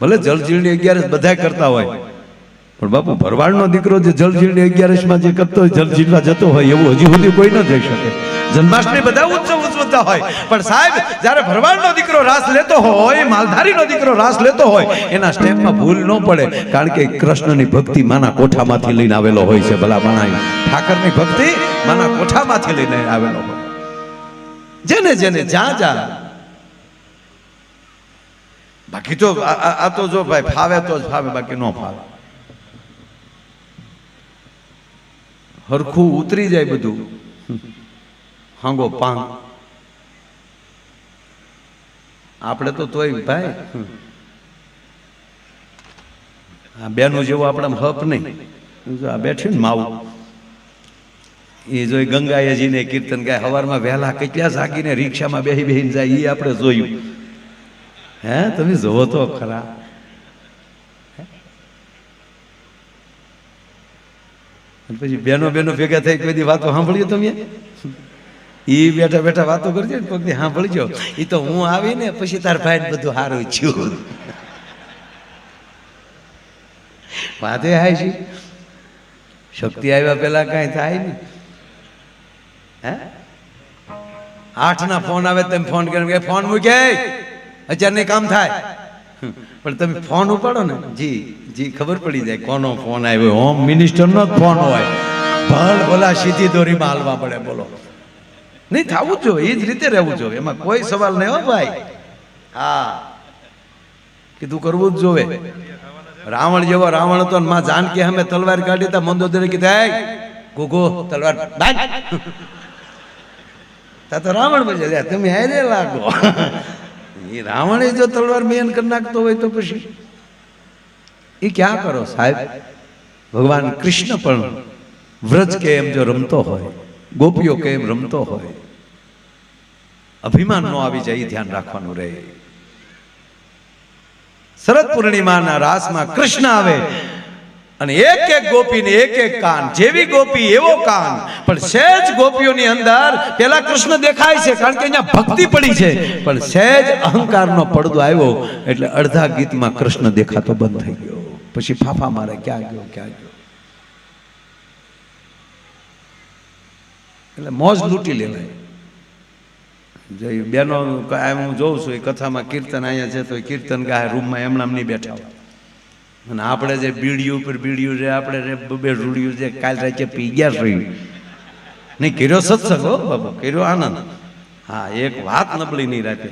ભલે જળજીલની અગિયારસ બધા કરતા હોય, પણ બાપુ ભરવાડનો દીકરો જે જળજીલની અગિયારસમાં જે કરતો હોય જળજીલવા જતો હોય, એવું હજી સુધી કોઈ ન થઈ શકે. જન્માષ્ટમી બધા ઉત્સવ ઉજવતા હોય, પણ સાહેબ, જ્યારે ભરવાડનો દીકરો રાસ લેતો હોય, માલધારીનો દીકરો રાસ લેતો હોય, એના સ્ટેપમાં ભૂલ ન પડે, કારણ કે કૃષ્ણની ભક્તિ માના કોઠામાંથી લઈને આવેલો હોય છે, ભલા માણા ઠાકરની ભક્તિ માના કોઠામાંથી લઈને આવેલો હોય. જેને જેને જ્યાં જ્યાં બાકી તો આ- તો જો ભાઈ ફાવે તો જ ફાવે, બાકી ન ફાવે. હરખું ઉતરી જાય બધું. હાંગો પાંગ આપણે તો તોય ભાઈ, આ બેનું જેવું આપણે હપ નહીં. જો આ બેઠી ને માવું. એ જોઈ ગંગાયજીને કીર્તન ગાય સવારમાં વહેલા કેટલા જાગીને રિક્ષામાં બેહી બેહીને જાય એ આપણે જોયું. હે, તમે જોવો તો ખરા. પછી બેનો બેનો ભેગા થઈ દી વાતો સાંભળ્યો તમે? એ બેઠા બેઠા વાતો કરજો ને પગથી સાંભળજો. એ તો હું આવીને પછી તાર ભાઈ બધું સારું છું વાતે હાય છે. શક્તિ આવ્યા પેલા કાંઈ થાય નહીં. હે? આઠ ના ફોન આવે તમે ફોન કરે ફોન મૂકે. નહીં કામ થાય. પણ તમે ફોન ઉપાડો ને. જી જી ખબર પડી જાય કોનો ફોન આવ્યો. હોમ મિનિસ્ટરનો જ ફોન હોય. ભલ ભલા સીધી દોરીમાં હાલવા પડે બોલો. નહીં થવું જોઈએ એ જ રીતે રહેવું જોઈએ. એમાં કોઈ સવાલ નહીં હો ભાઈ. હા. કીધું કરવું જ જોવે રાવણ જેવો રાવણ હતો માં જાનકી અમે તલવાર કાઢી તા મંદોદરે કીધા "એય, ગોગો તલવાર બાંધ." તા તો રાવણ બજે "લ્યા, તમે હેરે લાગો. રાવણે જો તલવાર મેન કરી નાખતો હોય તો પછી એ ક્યાં કરો સાહેબ? ભગવાન કૃષ્ણ પણ વ્રજ કે એમ જો રમતો હોય, ગોપીઓ કે એમ રમતો હોય, અભિમાન નો આવી જાય ધ્યાન રાખવાનું રહે. શરદ પૂર્ણિમાના રાસમાં કૃષ્ણ આવે અને એક એક ગોપીને એક એક કાન. જેવી ગોપી, એવો કાન. પણ સહેજ ગોપીઓની અંદર પેલા કૃષ્ણ દેખાય છે, કારણ કે અહીંયા ભક્તિ પડી છે. પણ સહેજ અહંકારનો પડદો આવ્યો, એટલે અડધા ગીતમાં કૃષ્ણ દેખાતો બંધ થઈ ગયો. પછી ફાફા મારે, ક્યાં ગયો ક્યાં ગયો? એટલે મોજ લૂંટી લેવાય જય બેનો, હું જોઉં છું, એ કથામાં કીર્તન અહીંયા છે, તો કીર્તન ગાય રૂમમાં એમણામ નહીં બેઠા હોય. અને આપણે જે બીડીયું ઉપર બીડીયું છે આપણે રે બબે રૂડિયું છે કાલ રાતે પી ગયા રહ્યું નહીં, કર્યો સત્સંગ હો બાબુ, કર્યો આનંદ. હા, એક વાત નબળી નહીં રાખે.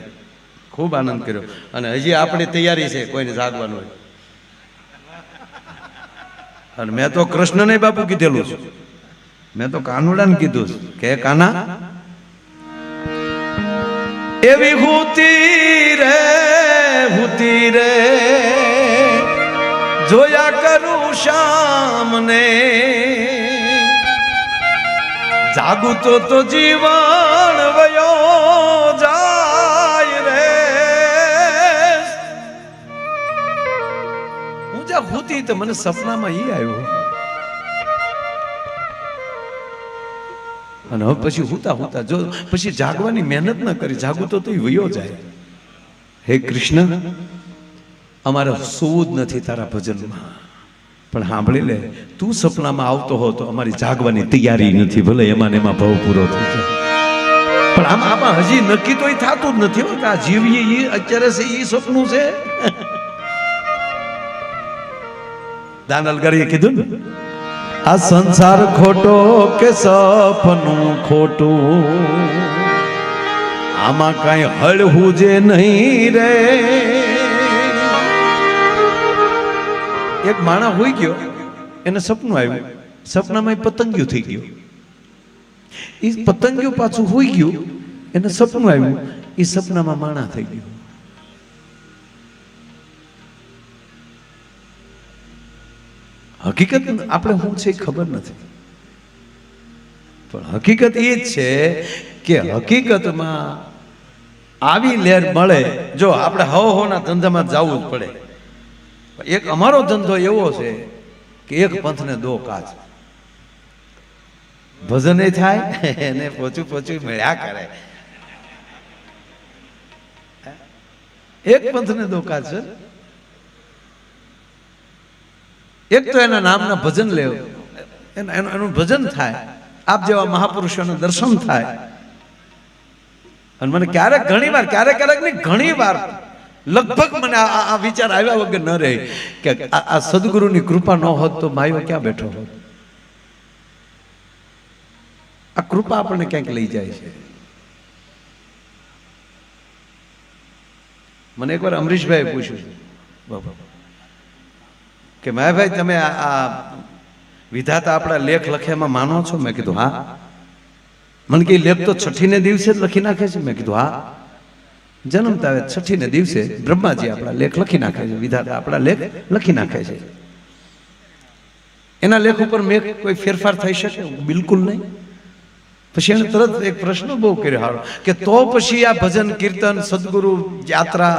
ખૂબ આનંદ કર્યો. અને હજી આપણી તૈયારી છે કોઈને જાગવાનું હોય. અને મેં તો કૃષ્ણને બાપુ કીધેલું છે. મેં તો કાનુડાને કીધું છે. કે કાના? એવી હુતી રે હુતી રે. જોયા કરું શામને. જાગું તો તો જીવન વયો જાય રે. હું જ્યાં હુતી તો મને સપનામાં ઈ આવ્યો. અને પછી હુતા હુતા જો પછી જાગવાની મહેનત ન કરી, જાગું તો તું વયો જાય. હે કૃષ્ણ અમારે સૂદ નથી તારા ભજનમાં. પણ સાંભળી લે, તું સપનામાં આવતો હો તો અમારી જાગવાની તૈયારી નથી, ભલે એમાં એમાં ભાવ પૂરો થઈ જાય. પણ આમ આમાં હજી નક્કી તો એ થતું જ નથી આ જીવીએ એ અત્યારે છે એ સપનું છે? દાનલગરીએ કીધું ને? આ સંસાર ખોટો કે સપનું ખોટું? આમાં કાંઈ હળવું જે નહીં રે. એક માણા હોઈ ગયો, એને સપનું આવ્યું. સપનામાં પતંગિયું થઈ ગયું. એ પતંગિયું પાછું હોઈ ગયું, એને સપનું આવ્યું. એ સપનામાં માણા થઈ ગયું. હકીકત આપણે શું છે ખબર નથી. પણ હકીકત એ જ છે કે હકીકતમાં આવી લહેર મળે. જો આપણે હવ હોના ધંધામાં જવું જ પડે. એક અમારો ધંધો એવો છે કે એક પંથને દો કાચ. ભજન થાય, એને પોચું પોચું મળ્યા કરે. એક પંથને દો કાચ એક તો એના નામના ભજન લેવ એનું એનું ભજન થાય. આપ જેવા મહાપુરુષોના દર્શન થાય. અને મને ક્યારેક ઘણી વાર ક્યારેક ક્યારેક નહીં ઘણી વાર લગભગ મને આ વિચાર આવ્યા વગર ન રહે કે આ સદગુરુની કૃપા ન હોત તો માયો ક્યાં બેઠો હોત? આ કૃપા આપણને ક્યાંક લઈ જાય છે. મને એકવાર અમરીશભાઈ પૂછ્યું કે માયાભાઈ, તમે આ વિધાતા આપણા લેખ લખ્યામાં માનો છો? મેં કીધું, હા. મને કે લેખ તો છઠ્ઠીને દિવસે જ લખી નાખે છે. મેં કીધું, હા. જન્મતા છઠ્ઠીને દિવસે બ્રહ્માજી આપણા લેખ લખી નાખે છે. વિધાતા આપણા લેખ લખી નાખે છે. એના લેખ ઉપર મેં કોઈ ફેરફાર થઈ શકે? બિલકુલ નહીં. પછી એને તરત એક પ્રશ્ન બહુ કર્યો હારો, કે તો પછી આ ભજન, કીર્તન, સદગુરુ, યાત્રા,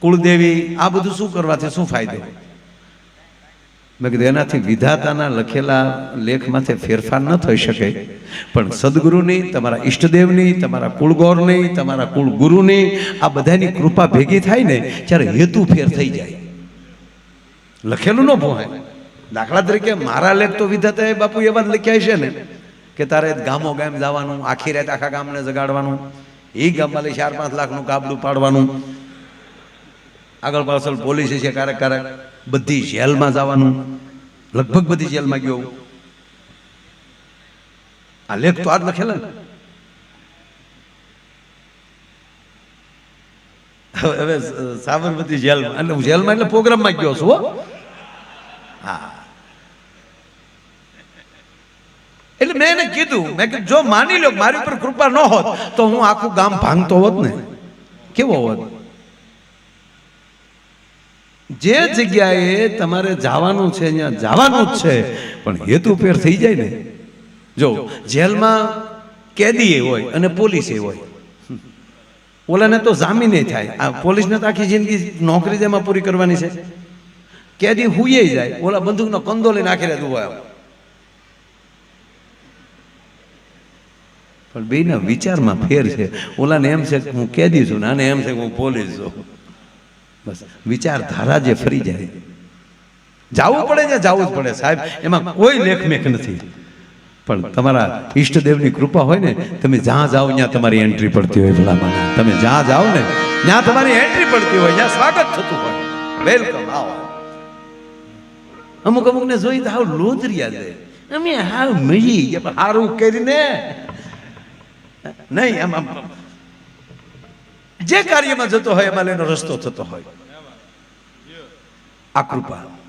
કુળદેવી, આ બધું શું કરવાથી શું ફાયદો? મેં કીધું, એનાથી વિધાતાના લખેલા લેખમાંથી ફેરફાર ન થઈ શકે. પણ સદગુરુની, તમારા ઈષ્ટદેવની, તમારા કુળગોરની, તમારા કુળગુરુની, આ બધાની કૃપા ભેગી થાય ને, ત્યારે હેતુ ફેર થઈ જાય. લખેલું ન ભોહાય દાખલા તરીકે, મારા લેખ તો વિધાતાએ બાપુ એવા જ લખ્યા છે ને, કે તારે ગામો ગામ જવાનું, આખી રાત આખા ગામને જગાડવાનું એ ગામમાં ચાર પાંચ લાખનું કાબડું પાડવાનું. આગળ પાછળ પોલીસ છે, ક્યારેક ક્યારેક. બધી જેલમાં જવાનું. લગભગ બધી જેલમાં ગયો. આ લેખ તો આજ લખેલા. ને હવે સાબરમતી જેલમાં. એટલે હું જેલમાં એટલે પ્રોગ્રામમાં ગયો છું, હા. એટલે મેં એને કીધું, મેં કીધું, જો માની લો મારી ઉપર કૃપા ન હોત, તો હું આખું ગામ ભાંગતો હોત ને. કેવો હોત? જે જગ્યાએ તમારે જવાનું છે ત્યાં જવાનું જ છે, પણ હેતુ ફેર થઈ જાય ને. જો, જેલમાં કેદી હોય અને પોલીસે હોય. ઓલાને તો જામીને થાય. આ પોલીસને તો આખી જિંદગી નોકરી જેમાં પૂરી કરવાની છે. કેદી હુઈએ જાય, ઓલા બંદૂકનો કંદો લઈને આખી રાત ઊભા પણ બેના વિચારમાં ફેર છે. ઓલાને એમ છે કે હું કેદી છું ને આને એમ છે હું પોલીસ છું. વિચારધારા જે ફરી જાય. જાવું પડે ને જાવું જ પડે. સાહેબ, એમાં કોઈ લેખમેખ નથી. પણ તમારા ઈષ્ટદેવની કૃપા હોય ને, તમે જ્યાં જાઓ ત્યાં તમારી એન્ટ્રી પડતી હોય ભલામાં તમે જ્યાં જાઓ ને, ત્યાં તમારી એન્ટ્રી પડતી હોય. ત્યાં સ્વાગત થતું હોય. વેલકમ આવો. અમુક ને જોઈ તો હાવ લોધરિયા છે અમે હાવ મળી ગયા કરીને. નહીં આમ જે કાર્યમાં જતો હોય એમાં એનો રસ્તો થતો હોય. આ કૃપા.